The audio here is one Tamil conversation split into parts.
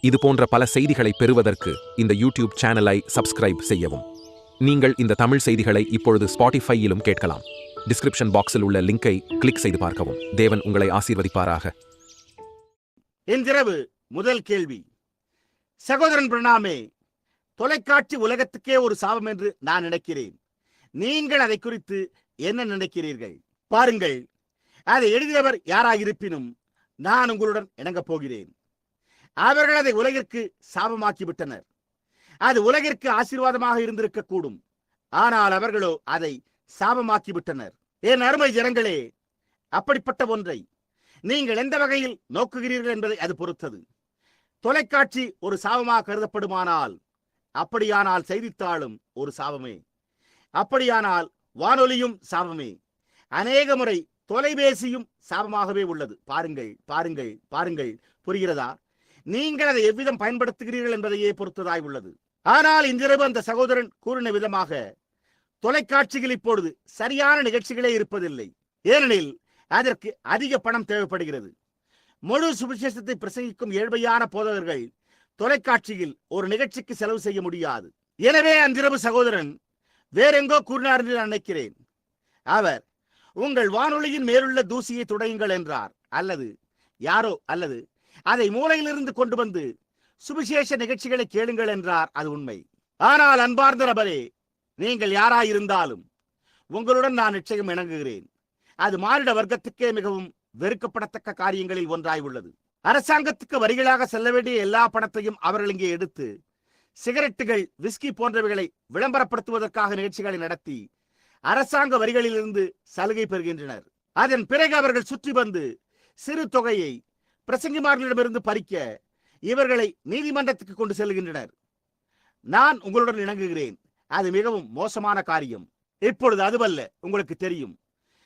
இது போன்ற பல செய்திகளை பெறுவதற்கு இந்த யூடியூப் சேனலை சப்ஸ்கிரைப் செய்யவும். நீங்கள் இந்த தமிழ் செய்திகளை இப்பொழுது ஸ்பாட்டிஃபையிலும் கேட்கலாம். டிஸ்கிரிப்ஷன் பாக்ஸில் உள்ள லிங்கை கிளிக் செய்து பார்க்கவும். தேவன் உங்களை ஆசீர்வதிப்பாராக. இன்றிரவு முதல் கேள்வி. சகோதரன் பிரணாமே தொலைக்காட்சி உலகத்துக்கே ஒரு சாபம் என்று நான் நினைக்கிறேன். நீங்கள் அதை குறித்து என்ன நினைக்கிறீர்கள்? பாருங்கள். அதை எழுதியவர் யாராக இருப்பினும் நான் உங்களுடன் இணங்கப் போகிறேன். அவர்கள் அதை உலகிற்கு சாபமாக்கி விட்டனர் அது உலகிற்கு ஆசீர்வாதமாக இருந்திருக்க கூடும் ஆனால் அவர்களோ அதை சாபமாக்கி விட்டனர் என் அருமை ஜனங்களே அப்படிப்பட்ட ஒன்றை நீங்கள் எந்த வகையில் நோக்குகிறீர்கள் என்பதை அது பொறுத்தது. தொலைக்காட்சி ஒரு சாபமாக கருதப்படுமானால் அப்படியானால் செய்தித்தாளும் ஒரு சாபமே. அப்படியானால் வானொலியும் சாபமே. அநேக முறை தொலைபேசியும் சாபமாகவே உள்ளது. பாருங்கள் பாருங்கள் பாருங்கள். புரிகிறதா? நீங்கள் அதை எவ்விதம் பயன்படுத்துகிறீர்கள் என்பதையே பொறுத்ததாய் உள்ளது. ஆனால் இன்றிரவு அந்த சகோதரன் கூறின விதமாக தொலைக்காட்சிகள் இப்பொழுது சரியான நிகழ்ச்சிகளே இருப்பதில்லை. ஏனெனில் அதற்கு அதிக பணம் தேவைப்படுகிறது. முழு சுவிசேஷத்தை பிரசங்கிக்கும் ஏழ்மையான போதகர்கள் தொலைக்காட்சியில் ஒரு நிகழ்ச்சிக்கு செலவு செய்ய முடியாது. எனவே அன்றிரவு சகோதரன் வேறெங்கோ கூறினார் என்று நான் நினைக்கிறேன். அவர் உங்கள் வானொலியின் மேலுள்ள தூசியை துடையுங்கள் என்றார். அல்லது யாரோ அல்லது அதை மூலையிலிருந்து கொண்டு வந்து சுவிசேஷ நிகழ்ச்சிகளை கேளுங்கள் என்றார். அது உண்மை. ஆனால் அன்பார்ந்த நபரே நீங்கள் யாராயிருந்தாலும் உங்களுடன் நான் நிச்சயம் இணங்குகிறேன். அது மானிட வர்க்கத்துக்கே மிகவும் வெறுக்கப்படத்தக்க காரியங்களில் ஒன்றாய் உள்ளது அரசாங்கத்துக்கு வரிகளாக செல்ல வேண்டிய எல்லா பணத்தையும் அவர்கள் இங்கே எடுத்து சிகரெட்டுகள் விஸ்கி போன்றவைகளை விளம்பரப்படுத்துவதற்காக நிகழ்ச்சிகளை நடத்தி அரசாங்க வரிகளிலிருந்து சலுகை பெறுகின்றனர். அதன் பிறகு அவர்கள் சுற்றி வந்து சிறு தொகையை பிரசங்கிமார்களிடமிருந்து பறிக்க இவர்களை நீதிமன்றத்துக்கு கொண்டு செல்கின்றனர். நான் உங்களுடன் இணங்குகிறேன். அது மிகவும் மோசமான காரியம். இப்பொழுது அதுவல்ல உங்களுக்கு தெரியும்.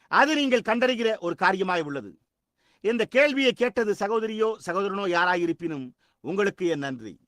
அது நீங்கள் கண்டறிகிற ஒரு காரியமாய் உள்ளது. இந்த கேள்வியை கேட்டது சகோதரியோ சகோதரனோ யாராயிருப்பினும் உங்களுக்கு என் நன்றி.